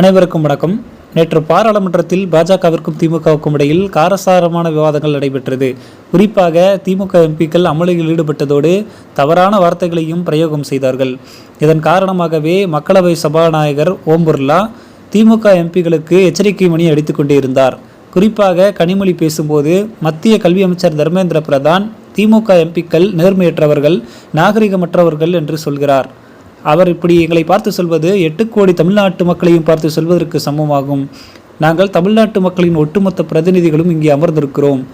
அனைவருக்கும் வணக்கம். நேற்று பாராளுமன்றத்தில் பாஜகவிற்கும் திமுகவுக்கும் இடையில் காரசாரமான விவாதங்கள் நடைபெற்றது. குறிப்பாக திமுக எம்பிக்கள் அமளியில் ஈடுபட்டதோடு தவறான வார்த்தைகளையும் பிரயோகம் செய்தார்கள். இதன் காரணமாகவே மக்களவை சபாநாயகர் ஓம் பிர்லா திமுக எம்பிகளுக்கு எச்சரிக்கை மணி அடித்துக் கொண்டிருந்தார். குறிப்பாக கனிமொழி பேசும்போது மத்திய கல்வி அமைச்சர் தர்மேந்திர பிரதான் திமுக எம்பிக்கள் நேர்மையற்றவர்கள் நாகரிகமற்றவர்கள் என்று சொல்கிறார். அவர் இப்படி எங்களை பார்த்து சொல்வது எட்டு கோடி தமிழ்நாட்டு மக்களையும் பார்த்து சொல்வதற்கு சமமாகும். நாங்கள் தமிழ்நாட்டு மக்களின் ஒட்டுமொத்த பிரதிநிதிகளும் இங்கே அமர்ந்திருக்கிறோம்.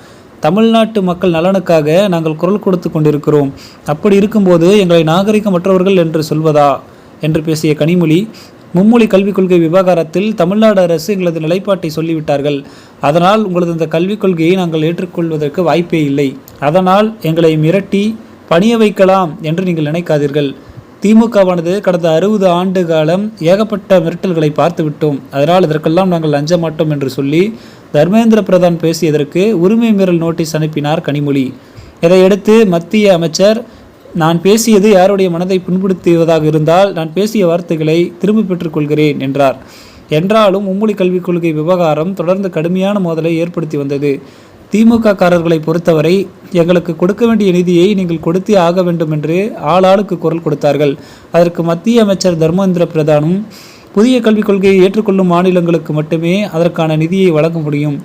தமிழ்நாட்டு மக்கள் நலனுக்காக நாங்கள் குரல் கொடுத்து கொண்டிருக்கிறோம். அப்படி இருக்கும்போது எங்களை நாகரிகமற்றவர்கள் என்று சொல்வதா? என்று பேசிய கனிமொழி மும்மொழி கல்விக் கொள்கை விவகாரத்தில் தமிழ்நாடு அரசு எங்களது நிலைப்பாட்டை சொல்லிவிட்டார்கள். அதனால் உங்களது இந்த கல்விக் கொள்கையை நாங்கள் ஏற்றுக்கொள்வதற்கு வாய்ப்பே இல்லை. அதனால் எங்களை மிரட்டி பணிய வைக்கலாம் என்று நீங்கள் நினைக்காதீர்கள். திமுகவானது கடந்த அறுபது ஆண்டு காலம் ஏகப்பட்ட மிரட்டல்களை பார்த்து விட்டோம் அதனால் இதற்கெல்லாம் நாங்கள் லஞ்ச மாட்டோம் என்று சொல்லி தர்மேந்திர பிரதான் பேசியதற்கு உரிமை மீறல் நோட்டீஸ் அனுப்பினார் கனிமொழி. இதையடுத்து மத்திய அமைச்சர் நான் பேசியது யாருடைய மனதை புண்படுத்துவதாக இருந்தால் நான் பேசிய வார்த்தைகளை திரும்ப பெற்றுக்கொள்கிறேன் என்றார். என்றாலும் மும்மொழி கல்விக் கொள்கை விவகாரம் தொடர்ந்து கடுமையான மோதலை ஏற்படுத்தி வந்தது. திமுக காரர்களை பொறுத்தவரை எங்களுக்கு கொடுக்க வேண்டிய நிதியை நீங்கள் கொடுத்தே ஆக வேண்டும் என்று ஆளாளுக்கு குரல் கொடுத்தார்கள். அதற்கு மத்திய அமைச்சர் தர்மேந்திர பிரதானும் புதிய கல்விக் கொள்கையை ஏற்றுக்கொள்ளும் மாநிலங்களுக்கு மட்டுமே அதற்கான நிதியை வழங்க முடியும்.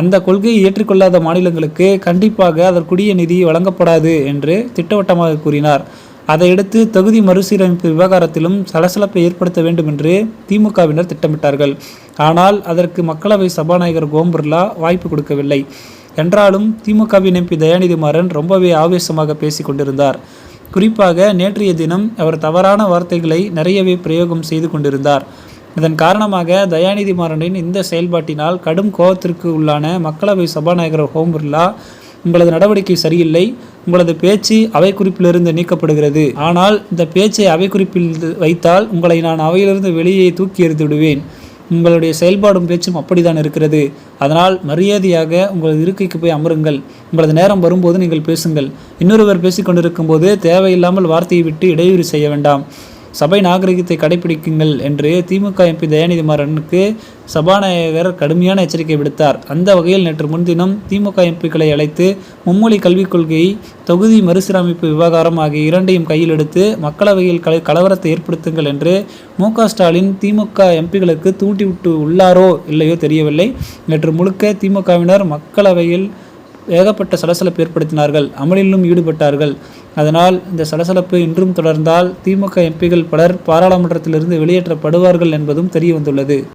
அந்த கொள்கையை ஏற்றுக்கொள்ளாத மாநிலங்களுக்கு கண்டிப்பாக அதற்குரிய நிதி வழங்கப்படாது என்று திட்டவட்டமாக கூறினார். அதையடுத்து தொகுதி மறுசீரமைப்பு விவகாரத்திலும் சலசலப்பை ஏற்படுத்த வேண்டும் என்று திமுகவினர் திட்டமிட்டார்கள். ஆனால் அதற்கு மக்களவை சபாநாயகர் ஓம் பிர்லா வாய்ப்பு கொடுக்கவில்லை. என்றாலும் திமுகவின் எம்பி தயாநிதி மாறன் ரொம்பவே ஆவேசமாக பேசி கொண்டிருந்தார் குறிப்பாக நேற்றைய தினம் அவர் தவறான வார்த்தைகளை நிறையவே பிரயோகம் செய்து கொண்டிருந்தார். இதன் காரணமாக தயாநிதி மாறனின் இந்த செயல்பாட்டினால் கடும் கோபத்திற்கு உள்ளான மக்களவை சபாநாயகர் ஓம் பிர்லா உங்களது நடவடிக்கை சரியில்லை. உங்களது பேச்சு அவை குறிப்பிலிருந்து நீக்கப்படுகிறது. ஆனால் இந்த பேச்சை அவை குறிப்பில் வைத்தால் உங்களை நான் அவையிலிருந்து வெளியே தூக்கி எறிந்து விடுவேன். உங்களுடைய செயல்பாடும் பேச்சும் அப்படித்தான் இருக்கிறது. அதனால் மரியாதையாக உங்களது இருக்கைக்கு போய் அமருங்கள். உங்களது நேரம் வரும்போது நீங்கள் பேசுங்கள். இன்னொருவர் பேசிக்கொண்டிருக்கும் போது தேவையில்லாமல் வார்த்தையை விட்டு இடையூறு செய்ய வேண்டாம். சபை நாகரிகத்தை கடைபிடிக்குங்கள் என்று திமுக எம்பி தயாநிதி மாறனுக்கு சபாநாயகர் கடுமையான எச்சரிக்கை விடுத்தார். அந்த வகையில் நேற்று முன்தினம் திமுக எம்பிக்களை அழைத்து மும்மொழி கல்விக் கொள்கை தொகுதி மறுசீரமைப்பு விவகாரம் ஆகிய இரண்டையும் கையில் எடுத்து மக்களவையில் கல கலவரத்தை ஏற்படுத்துங்கள் என்று மு க ஸ்டாலின் திமுக எம்பிகளுக்கு தூண்டிவிட்டு உள்ளாரோ இல்லையோ தெரியவில்லை. நேற்று முழுக்க திமுகவினர் மக்களவையில் ஏகப்பட்ட சலசலப்பு ஏற்படுத்தினார்கள். அமளிலும் ஈடுபட்டார்கள். அதனால் இந்த சலசலப்பு இன்றும் தொடர்ந்தால் திமுக எம்பிகள் பலர் பாராளுமன்றத்திலிருந்து வெளியேற்றப்படுவார்கள் என்பதும் தெரிய வந்துள்ளது